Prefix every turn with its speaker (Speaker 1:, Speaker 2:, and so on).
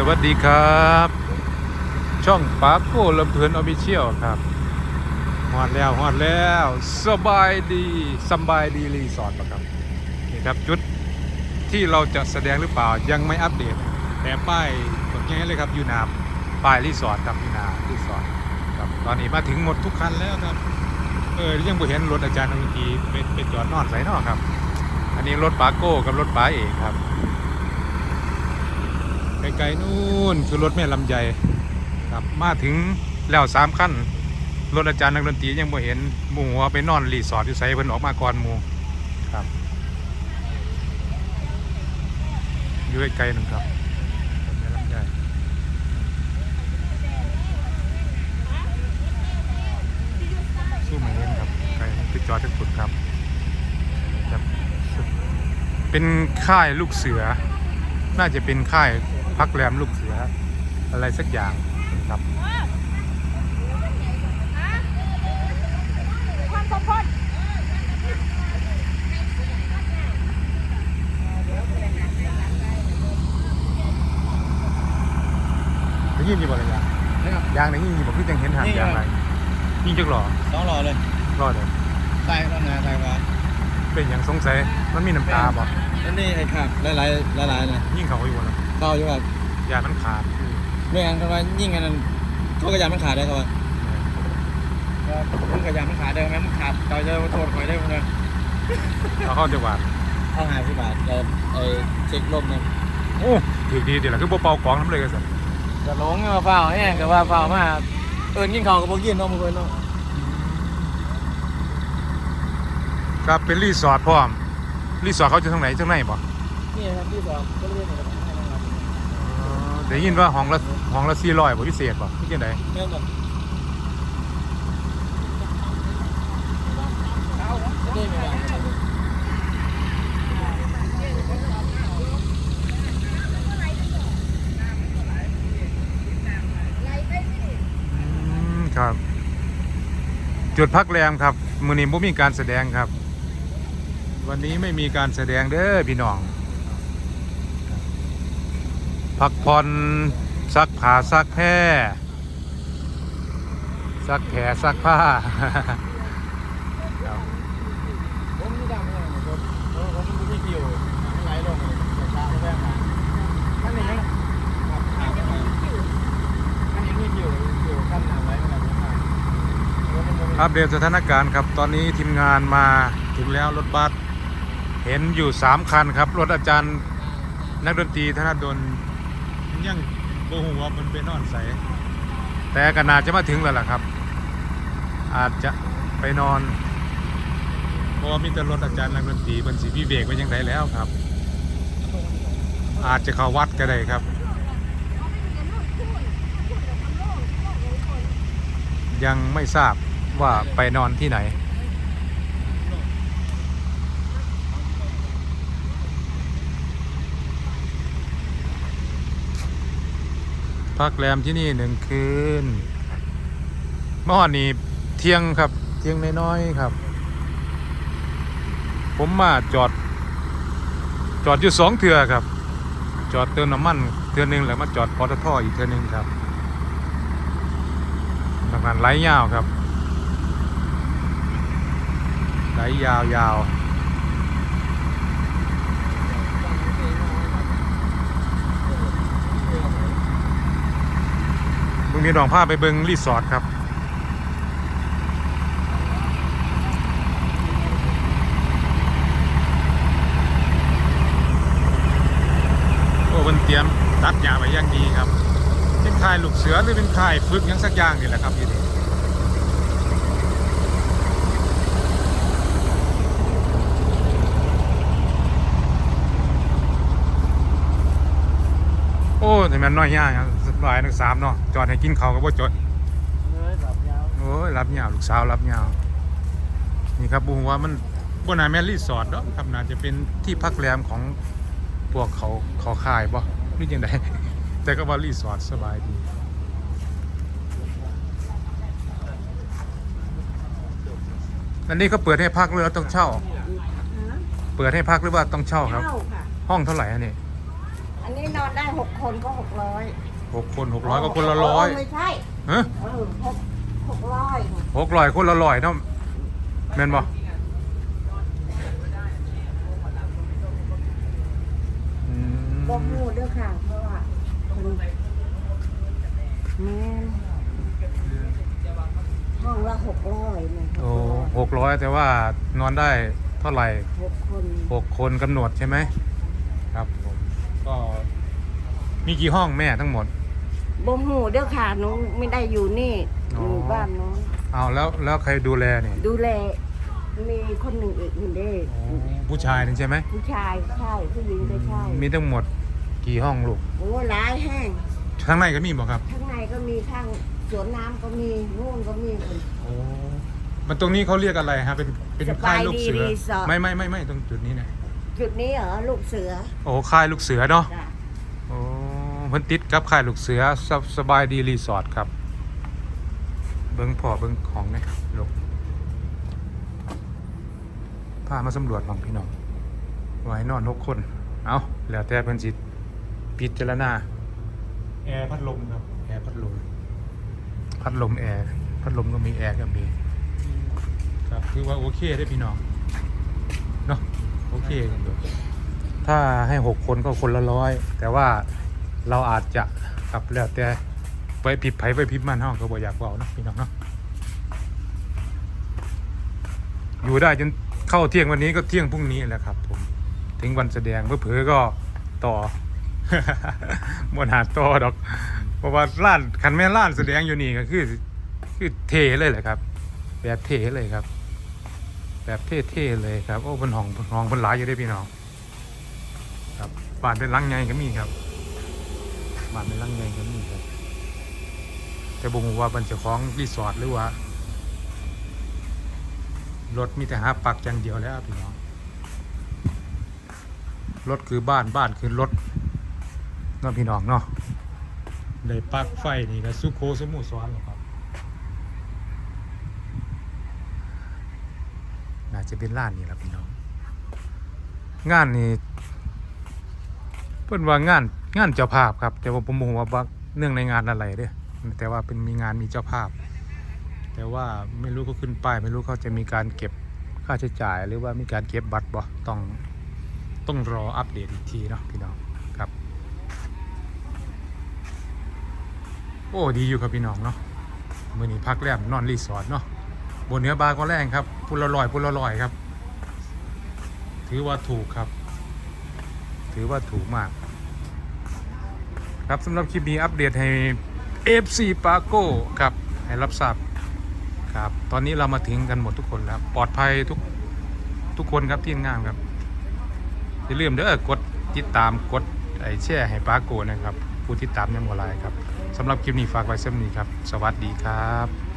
Speaker 1: สวัสดีครับ ช่องปาโก้ลำเพลินออฟฟิเชียลครับฮอดแล้วฮอดแล้วสบายดีสบายดีรีสอร์ทปะครับนี่ครับจุดที่เราจะแสดงหรือเปล่ายังไม่อัปเดต แต่ป้ายกดแง่เลยครับอยู่นาป้ายรีสอร์ทครับอยู่นารีสอร์ทครับตอนนี้มาถึงหมดทุกคันแล้วครับเออยังบ่เห็นรถอาจารย์เมื่อกี้เป็นเป็นจอดนอนใส่นอกครับ อันนี้รถปาโก้กับรถปาเอกครับ ไกลๆนู่นคือรถแม่ลำไยครับมาถึงแล้วสามขั้นรถอาจารย์นักดนตรียังบ่เห็นหมูหัวไปนอนรีสอร์ทอยู่ไสเพิ่นออกมาก่อนหมูครับอยู่ไกลๆนึงครับแม่ลำไยสู้ไม่เห็นครับไกลไปจอดที่ฝุ่นครับครับเป็นค่ายลูกเสือ น่าจะเป็นค่าย พักแรมลูกเสือ อะไรสักอย่างครับ
Speaker 2: ความสมพร
Speaker 1: ได้ยินอยู่บ่ระยะ
Speaker 3: นะครับ
Speaker 1: ยางได้ยินอยู่บ่คือจังเห็นหาง
Speaker 3: นี่
Speaker 1: ยาง
Speaker 3: ค
Speaker 1: ไร
Speaker 3: รับ
Speaker 1: ยิงจักหล่อ
Speaker 3: ต้องรอเลย
Speaker 1: รอดเลย
Speaker 3: ใส่แล้วนะใส่ว่า
Speaker 1: เป็นอย่างสงสัยมันมีน้ำตาบ่
Speaker 3: แล้วนี่ไอ้ขาดหลายๆหลายๆนะ
Speaker 1: ยิ่งเขาอยู่บ่ล่ะ
Speaker 3: เต่าอยู่แบบ
Speaker 1: ยามันขาด
Speaker 3: ไม่งั้นกันว่ายิ่งกันนั้นเขากระยามันขาดได้ครับว่ามันกระยามันขาดได้ไหมมันขาดเต่าจะมาโทษคอยได้มั้ย
Speaker 1: เอาเข้าจังหวัด
Speaker 3: เอาหายสิบบาทแต่ไอ้เช็คลมเนี่ย
Speaker 1: โอ้ถือดีเดี๋ยวล่ะคือบ่เป่ากองน้ำเลยกันสิ
Speaker 3: จะหลงมาเฝ้าแห้งกับว่าเฝ้ามาเอิญกินข้าวกับพวกกินเนาะมึงเอิญเนาะ
Speaker 1: ครับเป็นรีสอร์ทพร้อมรีสอร์ทเขาจะทางไหนทางไหนบ่
Speaker 3: นี่ครับที่สองก็เรียนนะครับ
Speaker 1: เออ ได้ยินว่าห้องละห้องละ400บ่พิเศษบ่คือจังได
Speaker 3: เรื่องแบบได้ไหมครับ
Speaker 1: อืมครับ จุดพักแรมครับ มือนี้บ่มีการแสดงครับ วันนี้ไม่มีการแสดงเด้อพี่น้อง พักผ่อนซักผ้าซักแพร่ซักแผลซักผ้ารับ
Speaker 3: ผมนี่ดำเลยผมผมผมมีคิวไหลลงช้าๆแม่มาท่านนี้ครับคันนี้มีคิวคิวขั้นน้ำไหลมาแล้ว
Speaker 1: อัปเดตสถานการณ์ครับ ตอนนี้ทีมงานมาถึงแล้วรถบัสเห็นอยู่สามคันครับ รถอาจารย์นักดนตรีธนดล ยังโบหัวามันไปนอนใสแต่ก็น่าจะมาถึงแล้วล่ะครับ อาจจะไปนอนเพราะว่ามีแต่รถอาจารย์นักดนตรีเป็นสีพี่เบรกไปยังไงแล้วครับ อาจจะเข้าวัดก็ได้ครับ ยังไม่ทราบว่าไปนอนที่ไหน พักแรมที่นี่หนึ่งคืน เมื่อวานนี้เที่ยงครับเที่ยงน้อยๆครับ ผมมาจอด จอดอยู่สองเทือครับ จอดเติมน้ำมันเทือหนึงแล้วมาจอดปตทอีกเทือหนึงครับทำงานไหลยาวครับไหลยาวยาว มึงมีดองผ้าไปเบิงรีสอร์ทครับ โอ้เป็นเตรียมตัดยาไปอย่างดีครับ เป็นค่ายลูกเสือหรือเป็นค่ายฝึกยังสักอย่างนี่แหละครับอยู่นี่ โอ้แต่มันน้อยย่างหลายนักสามเนาะจอดให้กินเขาวก็บ่จด
Speaker 3: เลยแบบยาว
Speaker 1: โอ้ยรับยาวลูกสาวรับยาวนี่ครับบูว่ามันบนนาแมนรีสอร์ทเนาะครับน่าจะเป็นที่พักแรมของพวกเขาเขาค่ายบ่หรือยังไงแต่ก็ว่ารีสอร์ทสบายดีอันนี้เขาเปิดให้พักหรือว่าต้องเช่า เปิดให้พักหรือว่าต้องเช่าครับ
Speaker 2: เข้าค่ะ
Speaker 1: ห้องเท่าไหร่อันนี้
Speaker 2: อัอันนี้นอนได้หกคนก็หกร้อย
Speaker 1: หกคนหกร้อยก็คนละร้อย
Speaker 2: ไม่ใช่
Speaker 1: ฮะ
Speaker 2: เออหกหกร้อย
Speaker 1: หกร้อยคนละร้อยเนาะแม่นบ่อืม
Speaker 2: บอกมูเด้อค่ะเพราะว่าคนแม่นห้องละหกร้อยนะ
Speaker 1: โอ้หกร้อยแต่ว่านอนได้เท่าไหร่
Speaker 2: หกคน
Speaker 1: หกคนกำหนดใช่ไหมครับผมก็ มีกี่ห้องแม่ทั้งหมด
Speaker 2: บ่หูเด้อค่ะหนูไม่ได้อยู่นี่
Speaker 1: อ๋อ
Speaker 2: อ
Speaker 1: อ
Speaker 2: ยู่บ้านนู้น
Speaker 1: เอาแล้วแล้วใครดูแลเนี่ย
Speaker 2: ดูแลมีคนหนึ่งอีกหนึ่งเด้
Speaker 1: ผู้ชายนึงใช่ไหม
Speaker 2: ผู้ชายใช่ผู้หญิงก็ใช่
Speaker 1: มีทั้งหมดกี่ห้องลูก
Speaker 2: โอ้หลายแห้ง
Speaker 1: ข้างในก็มีบ่ครับ
Speaker 2: ข้างในก็มีข้างสวนน้ำก็มีนู่นก็มี
Speaker 1: โอ้มันตรงนี้เขาเรียกอะไรฮะเป็นเป็นค่ายลูกเสือ
Speaker 2: สบายดีรีสอร์ท
Speaker 1: ไม่ไม่ไม่ไม่ตรงจุดนี้นะ
Speaker 2: จุดนี้เหรอลูกเสือ
Speaker 1: โอ้ค่ายลูกเสือเนาะ
Speaker 2: จ้ะ
Speaker 1: โอ้ เพิ่นติดกับค่ายลูกเสือสบสบายดีรีสอร์ทครับ เบิ้งพ่อเบิ้งของนะลูกพามาสำรวจบ้างพี่น้องไว้นอนหกคน เอาแล้วแต่เพิ่นสิพิจารณาแอร์พัดลมครับแอร์พัดลมพัดลมแอร์พัดลมก็มีแอร์ก็มีครับคือว่าโอเคได้อพี่น้องเนาะโอเคกันอยู่ถ้าให้หกคนก็คนละร้อยแต่ว่า เราอาจจะครับแล้วแต่ไปผิดไผไปผิดมันเฮาก็บ่อยากเว้าเนาะพี่น้องเนาะอยู่ได้จนเข้าเที่ยงวันนี้ก็เที่ยงพรุ่งนี้แหละครับ ผม ถึงวันแสดงเพื่อๆก็ต่อมวนหาต่อดอก เพราะว่าร้านคันแม่นร้านแสดงอยู่นี่ก็คือ คือเทเลยแหละครับ แบบเทเลยครับ แบบเท่ๆเลยครับโอ้บนห้องบนห้องบนหลายอยู่ได้พี่น้อง ครับบ้านเป็นลังใหญ่ก็มีครับ บ้านเป็นลังใหญ่ก็มีครับแต่บ่รู้ว่ามันเจะของรีสอร์ทหรือว่ารถมีแต่หาปักอย่างเดียวแล้วพี่น้องรถคือบ้านบ้านคือรถเนาะพี่น้องเนาะเลยปักไฟนี่ก็สุโคสมุสรรอกครับน่าจะเป็นร้านนี้แหละพี่น้อง งานนี้เพิ่นว่างาน งานเจ้าภาพครับ แต่ว่าผมบ่รู้ว่าเนื่องในงานอะไรเด้อแต่ว่าเป็นมีงานมีเจ้าภาพ แต่ว่าไม่รู้เขาขึ้นป้ายไม่รู้เขาจะมีการเก็บค่าใช้จ่ายหรือว่ามีการเก็บบัตรบ่ต้องต้องรออัปเดตอีกทีเนาะพี่น้องครับ โอ้ดีอยู่ครับพี่น้องเนาะมื้อนี้พักแรมนอนรีสอร์ทเนาะบนเหนือบาก็แรงครับพุนละลอยพุนละลอยครับ ถือว่าถูกครับ ถือว่าถูกมาก ครับสำหรับคลิปนี้อัปเดตให้ FC p a g o ครับให้รับทราบครับตอนนี้เรามาถึงกันหมดทุกคนแล้วปลอดภัยทุกทุกคนครับที่งานครับอย่าลืมเด้อกดติดตามกดไอแช่ให้ปาโก้นะครับ ผู้ติดตามยังบ่ลายครับสำหรับคลิปนี้ฝากไว้เส้นนี้ครับ สวัสดีครับ